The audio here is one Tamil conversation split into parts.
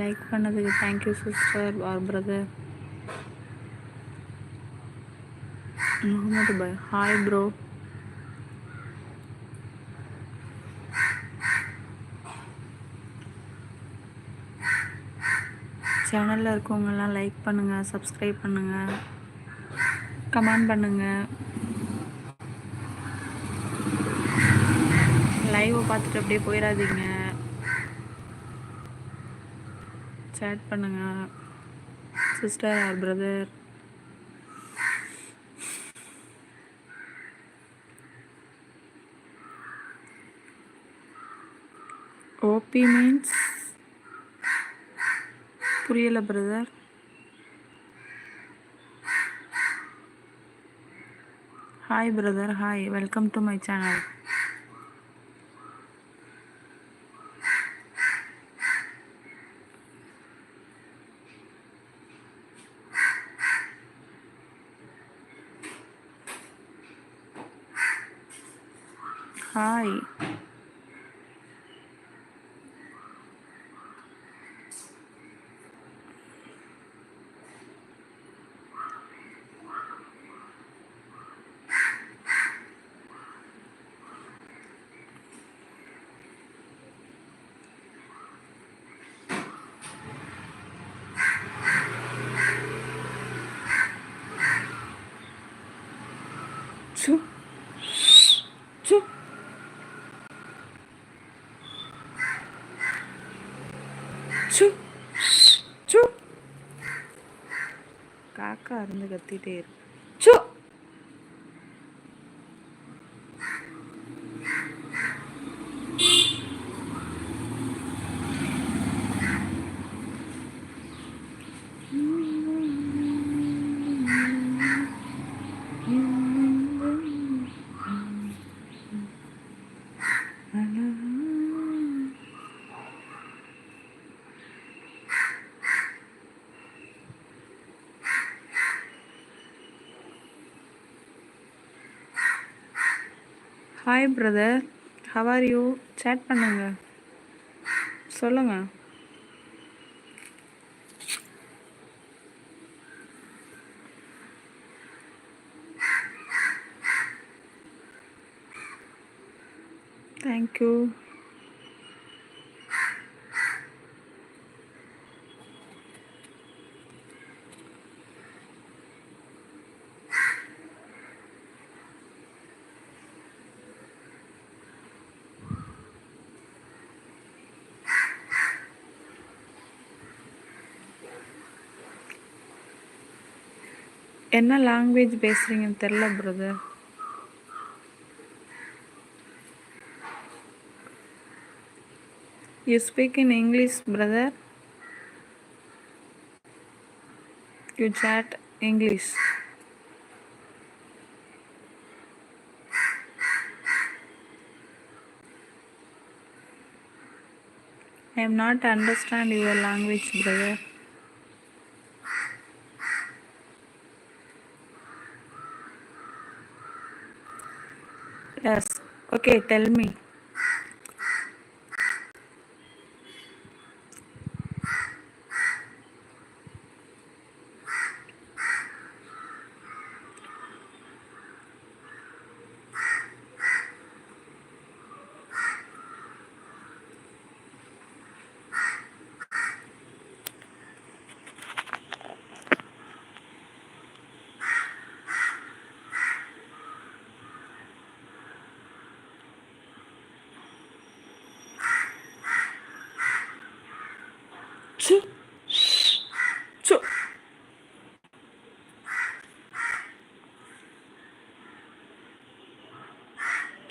லைக் பண்ணதுக்கு thank you sister or brother Mohammed bhai hi bro சேனலில் இருக்கவங்கெல்லாம் லைக் பண்ணுங்கள் சப்ஸ்கிரைப் பண்ணுங்கள் கமெண்ட் பண்ணுங்கள் லைவை பார்த்துட்டு அப்படியே போயிடாதீங்க சேட் பண்ணுங்கள் sister or brother OP means புரியல brother hi brother hi welcome to my channel hi சு சு சு சு காக்கா இருந்து கத்திட்டே இருக்கு சு Hi brother how are you chat பண்ணுங்க. சொல்லுங்க. தேங்க்யூ என்ன லாங்குவேஜ் பேசுறீங்கன்னு தெரில brother you speak in English brother you chat English I am not understand your language, brother. Okay, tell me.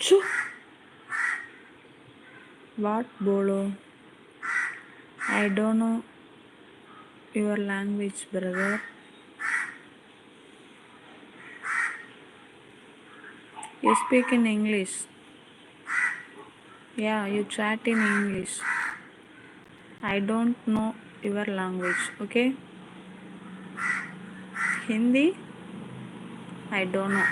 चुप वाट बोलो I don't know your language brother you speak in English या you chat in English I don't know your language okay Hindi I don't know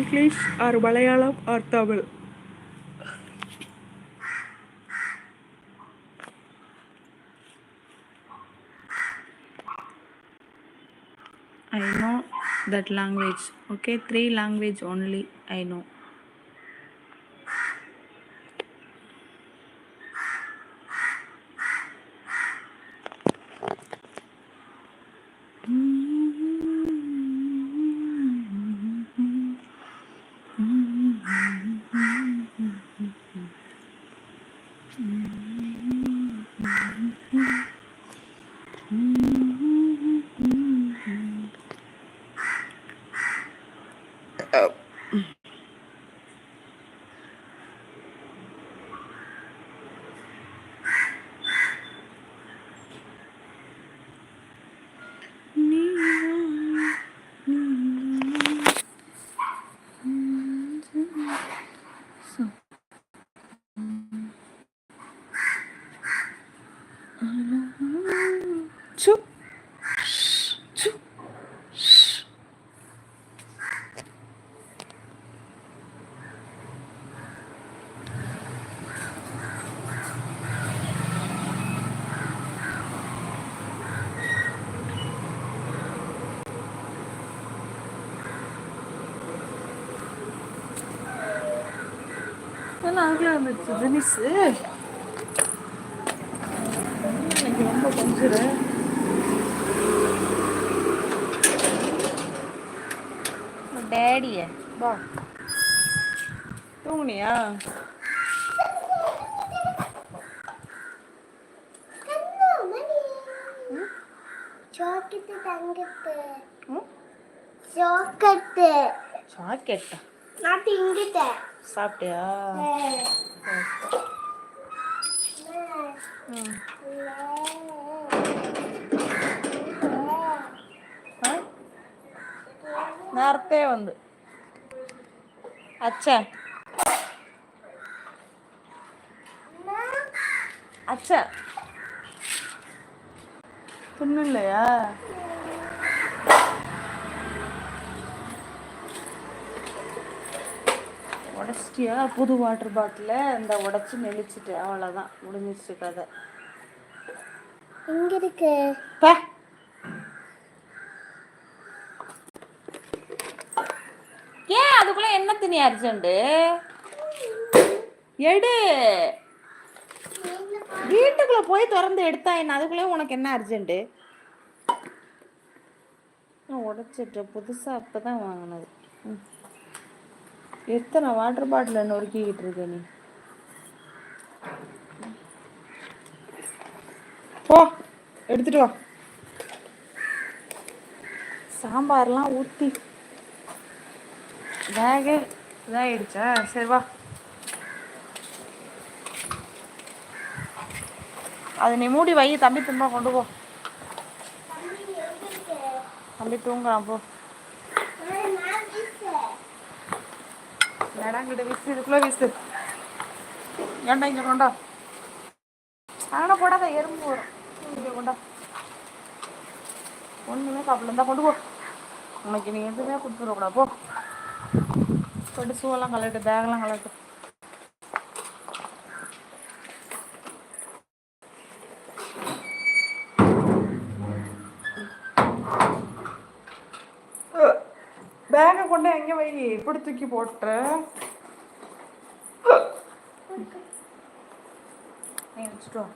english or malayalam or tamil i know that language okay three language only i know நாங்களும் வந்துச்சு தினிஸு எனக்கு ரொம்ப கொஞ்சம் டேடிய வா தூங்குனியா சாக்கெட்டு சாக்கெட்டா ഞാൻ തിങ്കിട്ടെ சாப்பிட்டியா ம் ஆ നേരത്തെ വന്ന് അച്ഛ അച്ഛ തിന്നില്ലയാ உடச்சிட்டியா? புது வாட்டர் பாட்டில இந்த உடச்சி நெளிச்சிட்டு அவ்வளோதான் முடிஞ்சிருச்சு கதை. இங்க இருக்கு? பே. ஏன் அதுக்குள்ள என்ன துணி அர்ஜென்ட் எடு. வீட்டுக்குள்ள போய் திறந்து எடுத்தா என்ன? அதுக்குள்ளே உனக்கு என்ன அர்ஜென்ட் உடைச்சிட்டு புதுசா அப்பதான் வாங்கினது. ம். எத்தனை வாட்டர் பாட்டில் நொறுக்கிக்கிட்டு இருக்க நீ? போ எடுத்துட்டு வா. சாம்பார்லாம் ஊற்றி வேக இதாகிடுச்சா சரி வா. அது நீ மூடி வை தம்பி திரும்ப கொண்டு போ. தம்பி தூங்குறான் போ. நடங்கிட்ட வீசு இதுக்குள்ளே வீசு ஏண்டா இங்கே கொண்டா ஆனால் போடாத எறும்பு வரும் இங்கே கொண்டா ஒன்றுமே சாப்பிடல இருந்தா கொண்டு போ உனக்கு நீ எதுவுமே கொடுத்துடக்கூடாது போ கொண்டு சூவெல்லாம் கலட்டு பேக்லாம் கலட்டு எங்கே வை? இப்படி தூக்கி போட்டு நீ வச்சுட்டு வா.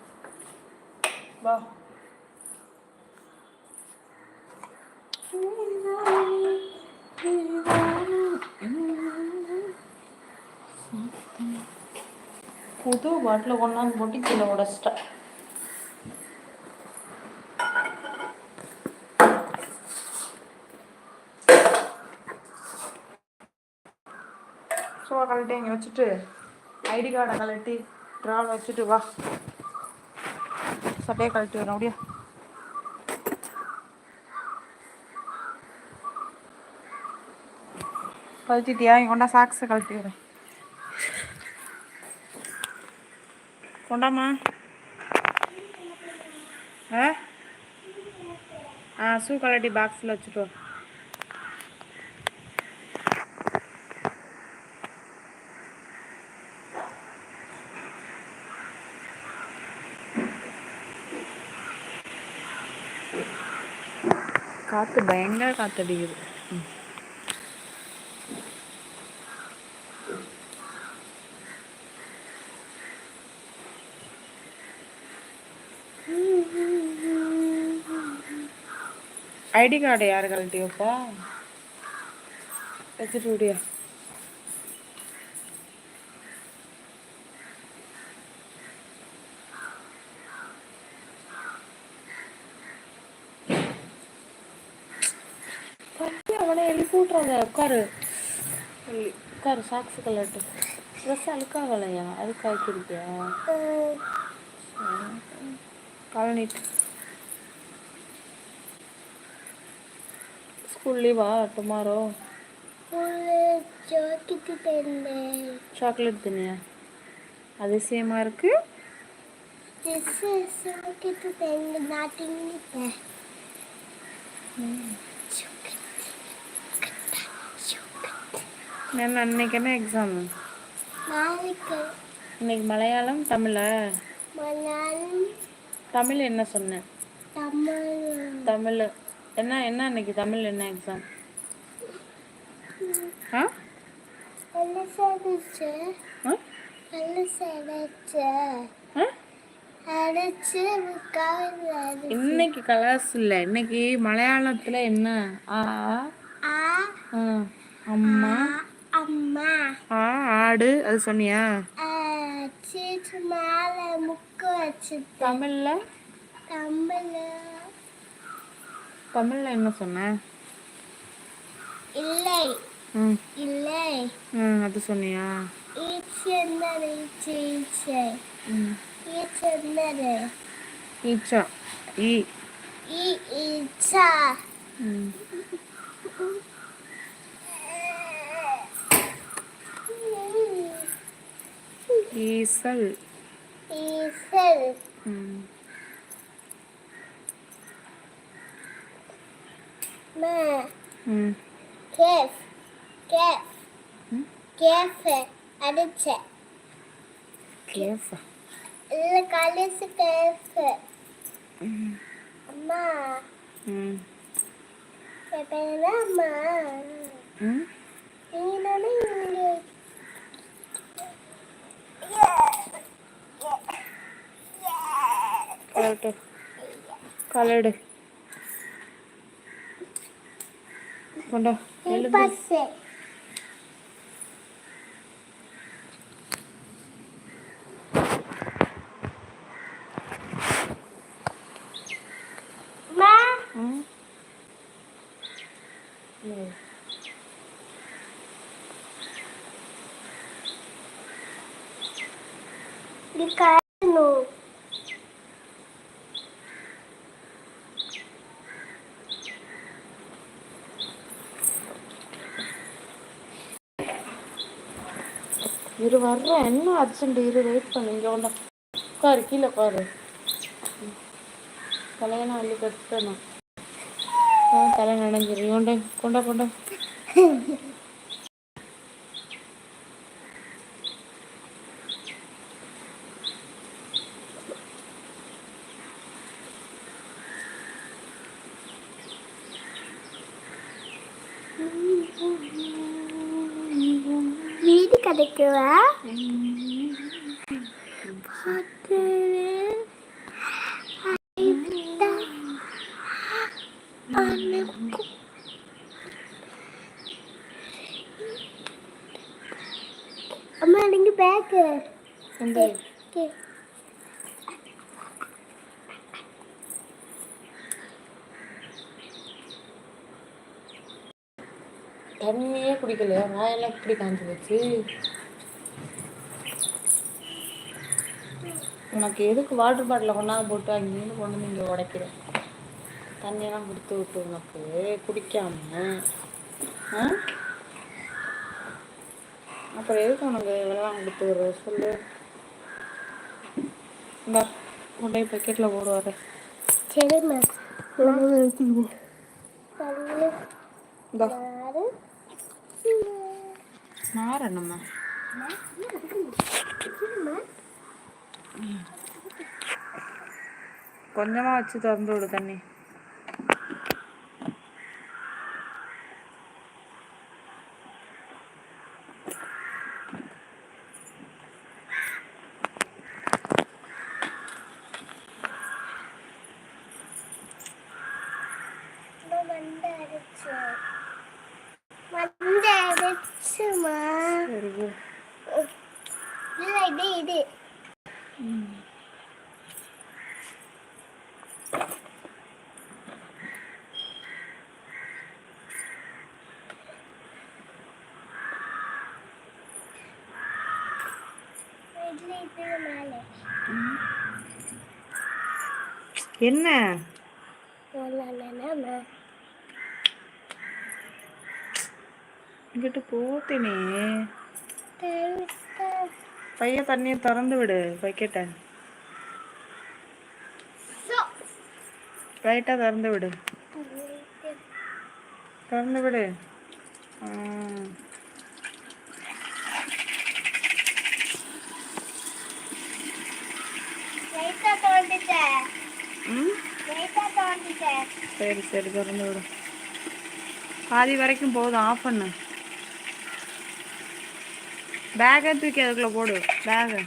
வா. புது பாட்டில் கொண்டாந்து போட்டு கீழே உடச்சிட்டேன் ஷூவை கழட்டி இங்கே வச்சுட்டு ஐடி கார்டை கழட்டி ட்ரால் வச்சுட்டு வா. சட்டையை கழட்டி வரேன் அப்படியே கழட்டிட்டியா இங்கே கொண்டா சாக்ஸை கழட்டி வரேன். கொண்டாம்மா. ஆ? ஆ ஷூ கலட்டி பாக்ஸில் வச்சுட்டு காற்று பயங்கர காற்றடிக்குது ம். ஐடி கார்டு யார் கழட்டி வைப்பா வச்சுட்டு விடியா உட்காரு. உட்காரு சாக்ஸ் கலட்டு ட்ரெஸ் அழுக்காகலையா அதுக்கு அழுக்கிருக்கியா கலனிட்டு ஸ்கூல் லீவா டுமாரோ சாக்லேட் தினியா? அதிசயமா இருக்கு. சாக்லேட் தின்னு நான் தின்னுட்டேன் என்ன அன்னைக்கு என்ன எக்ஸாம் இன்னைக்கு மலையாளம் தமிழா? தமிழ் என்ன சொன்னேன் தமிழ். என்ன என்ன இன்னைக்கு தமிழ் என்ன எக்ஸாம் ஆ? இன்னைக்கு கலர்ஸ் இல்ல. இன்னைக்கு மலையாளத்துல என்ன? ஆ அம்மா? அம்மா. ஆ ஆடு அது சொன்னியா? சீட்டு மேல முக்கு வச்சு தமிழ்ல? தமிழ்ல. தமிழ்ல என்ன சொன்ன? இல்லை. இல்லை. ம் அது சொன்னியா? ஈச்சந்தது ஈச்சை ஈச்சை. ஈச்சந்தது ஈச்சா ஈ ஈச்சா. ம். ஈசல். ஈசல். கேஃப். கேஃப். கேஃப். அடிச்ச. கேஃப்? இல்ல கலசு கேஃப். அம்மா. எப்ப அம்மா? நீ நானே കളയട്ടെ കളയിട് കൊണ്ടോ. because இரு வர்றேன் என்ன அர்ஜென்ட்? இரு வெயிட் பண்ணு. இங்கே கொண்டா உட்காரு கீழே உட்காரு. தலையெல்லாம் அள்ளி கட்டணும். தலை நனைஞ்சிரு கொண்டா கொண்டா. பார்க்குவ? அம்மா நீங்க பேக்கு ஓகே தண்ணியே குடிக்கல வாயெல்லாம் இப்படி காஞ்சி போச்சு? உனக்கு எதுக்கு வாட்டர் பாட்டிலை கொண்டாந்து போட்டு அங்கேருந்து கொண்டு வந்து இங்கே உடைக்கிறேன்? தண்ணியெல்லாம் கொடுத்து விட்டு உனக்கு குடிக்காம. அப்புறம் எதுக்கு உனக்கு வெள்ளம் கொடுத்து விடுற சொல்லு. இந்த கொண்டை பக்கெட்டில் போடுவார் சரிம்மா கொஞ்சமாக வச்சு திறந்து விடு தண்ணி வந்து அடிச்சு வந்து அடிச்சுமா சரி போ இல்ல இது இது இதுல இது மேலே என்ன? இங்கிட்டு போத்தினே. பைய தண்ணியை திறந்து விடு பக்கெட்டை. லைட்டாக திறந்து விடு. திறந்து விடு. ஆ. சரி சரி திறந்து விடு. பாதி வரைக்கும் போதும் ஆஃப் பண்ணு. பேக்கை தூக்கி அதுக்குள்ளே போடு பேகு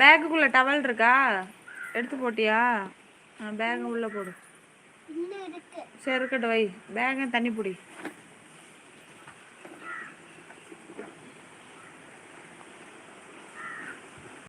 பேக்குக்குள்ளே டவல் இருக்கா? எடுத்து போட்டியா? பேக்கை உள்ளே போடு. சரி இருக்கட்டும் வை. பேக்கை தண்ணி பிடி.